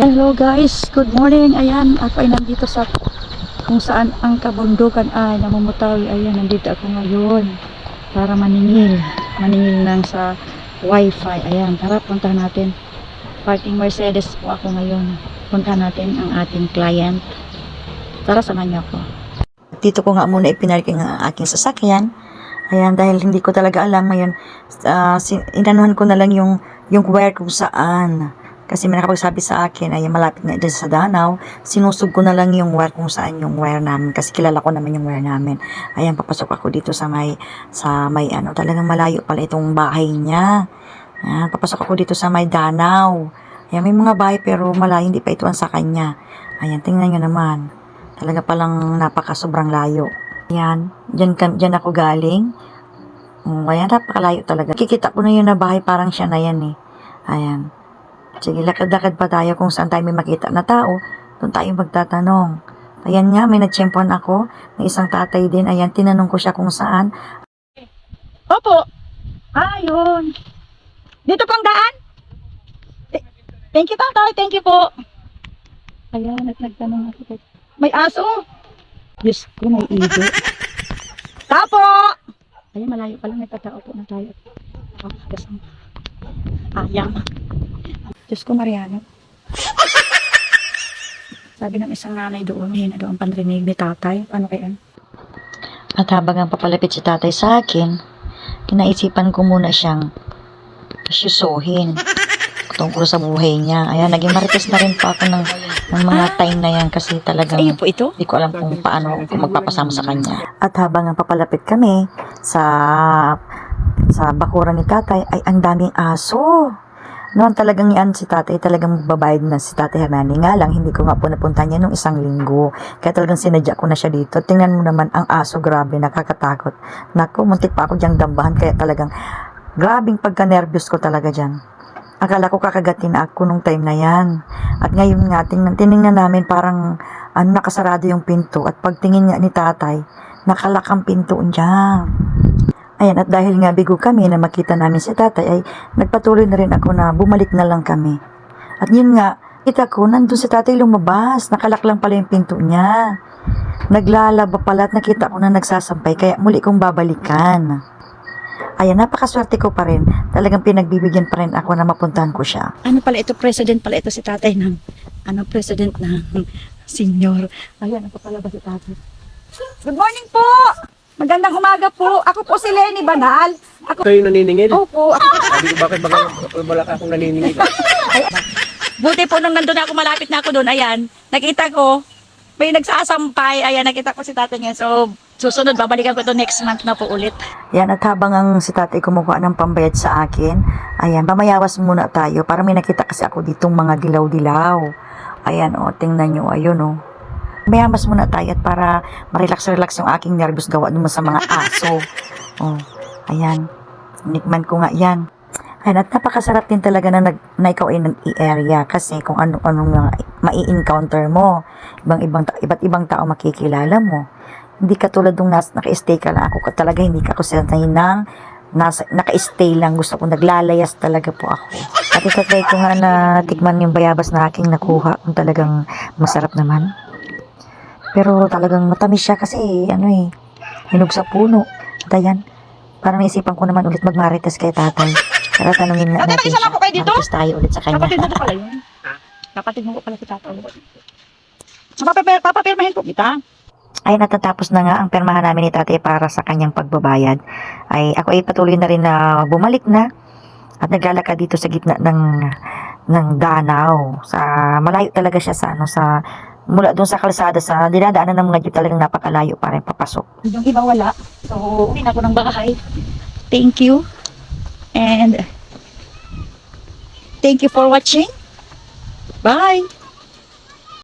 Hello guys, good morning. Ayan, ako ay nandito sa kung saan ang kabundukan ay namumutawi. Ayan, nandito ako ngayon para maningil. Maningil lang sa wifi. Ayan, tara punta natin. Parking Mercedes po ako ngayon. Punta natin ang ating client. Tara, samahan niyo ako. Dito ko nga muna ipinarking ang aking sasakyan. Ayan, dahil hindi ko talaga alam ngayon, uh, inanuhan ko na lang yung, yung wire kung saan. Kasi may nakapagsabi sa akin, ay malapit na dyan sa Danau, sinusog ko na lang yung wire kung saan yung wire namin. Kasi kilala ko naman yung wire namin. Ayan, papasok ako dito sa may, sa may ano, talagang malayo pala itong bahay niya. Ayan, papasok ako dito sa may Danau. Ayan, may mga bahay pero malayo, hindi pa ito ang sa kanya. Ayan, tingnan nyo naman. Talaga palang napaka sobrang layo. Ayan, dyan, dyan ako galing. Um, ayan, napakalayo talaga. Kikita ko na yun na bahay, parang siya na yan eh. Ayan. Sige, lakad-lakad pa tayo kung saan tayo may makita na tao. Doon tayo magtatanong. Ayan nga, may natsyempohan ako na isang tatay din. Ayan, tinanong ko siya kung saan. Opo. Ah, yun. Dito pang daan? Th- Thank you, tatay. Thank you po. Ayan, at nagtanong ako. May aso. Diyos ko, may ido. Tapo! Ayan, malayo pa lang. Nagtatao po na tayo. Ah, gasang. Ayam. Diyos ko, Mariano. Sabi ng isang nanay doon, hina doon ang panrinig ni tatay. Paano kaya? At habang ang papalapit si tatay sa akin, kinaisipan ko muna siyang isyusuhin tungkol sa buhay niya. Ayan, naging marites na rin po ako ng, ng mga time na yan kasi talagang Ayun po ito? hindi ko alam kung paano kung magpapasama sa kanya. At habang ang papalapit kami sa sa bakuran ni tatay ay ang daming aso. Noon talagang yan si tatay, talagang magbabayad na si tatay Hernani. Nga lang, hindi ko nga po napunta niya nung isang linggo. Kaya talagang sinadya ko na siya dito. Tingnan mo naman ang aso, grabe, nakakatakot. Naku, muntik pa ako diyang dambahan. Kaya talagang, grabing pagka-nervous ko talaga dyan. Akala ko kakagatin ako nung time na yan. At ngayon nga, tingnan, tiningnan namin parang ano, nakasarado yung pinto. At pagtingin nga ni tatay, nakalak ang pinto niya. Ayan, at dahil nga bigo kami na makita namin si tatay, ay nagpatuloy na rin ako na bumalik na lang kami. At yun nga, kita ko, nandun si tatay lumabas, nakalak lang pala yung pinto niya. Naglalaba pala at nakita ko na nagsasampay, kaya muli kong babalikan. Ayan, napakaswerte ko pa rin. Talagang pinagbibigyan pa rin ako na mapuntahan ko siya. Ano pala ito? President pala ito si tatay ng, ano, president ng senior. Ayan, ako pala ba si tatay? Good morning po! Magandang umaga po. Ako po si Lenny Banal. Ako Kayo naniningil? po. Sabi ko, bakit baka wala ka akong naniningil? Buti po nung nandun ako, malapit na ako doon, ayan, nakita ko, may nagsasampay, ayan, nakita ko si tatay ngayon. So, susunod, babalikan ko ito next month na po ulit. Yan, at habang ang si tatay kumukuha ng pambayad sa akin, ayan, pamayawas muna tayo para may nakita kasi ako ditong mga dilaw-dilaw. Ayan, o, tingnan nyo, ayun, o. Mayamas muna tayo at para ma-relax-relax yung aking nervous gawa naman sa mga aso. O, ayan. Nikman ko nga yan. Ayan, at napakasarap din talaga na, nag, na ikaw ay nag-i-area kasi kung ano-ano nga mai-encounter mo. Ibang-ibang, ta- iba't ibang tao makikilala mo. Hindi katulad nung nas, naka-stay ka lang. Ako talaga, hindi ka ako sanay ng nasa, naka-stay lang. Gusto ko naglalayas talaga po ako. At itatry ko nga na tikman yung bayabas na aking nakuha kung talagang masarap naman. Pero talagang matamis siya kasi ano eh, hinog sa puno. At ayan, parang naisipan ko naman ulit magmarites kay tatay. Tara tanungin Tatay, natin siya. po kayo dito? Marites tayo ulit sa kanya. Kapatid mo pala yun. Kapatid mo pala si tatay. So, papapir, papapirmahin po kita. ay natatapos na nga ang permahan namin ni tatay para sa kanyang pagbabayad. Ay ako ay patuloy na rin na bumalik na at naglalakad dito sa gitna ng ng Danau. Sa malayo talaga siya sa ano sa mula doon sa kalsada sa dinadaanan ng mga jeep talagang napakalayo para papasok. Yung iba wala. So, uwi ako ng bahay. Thank you. And thank you for watching. Bye!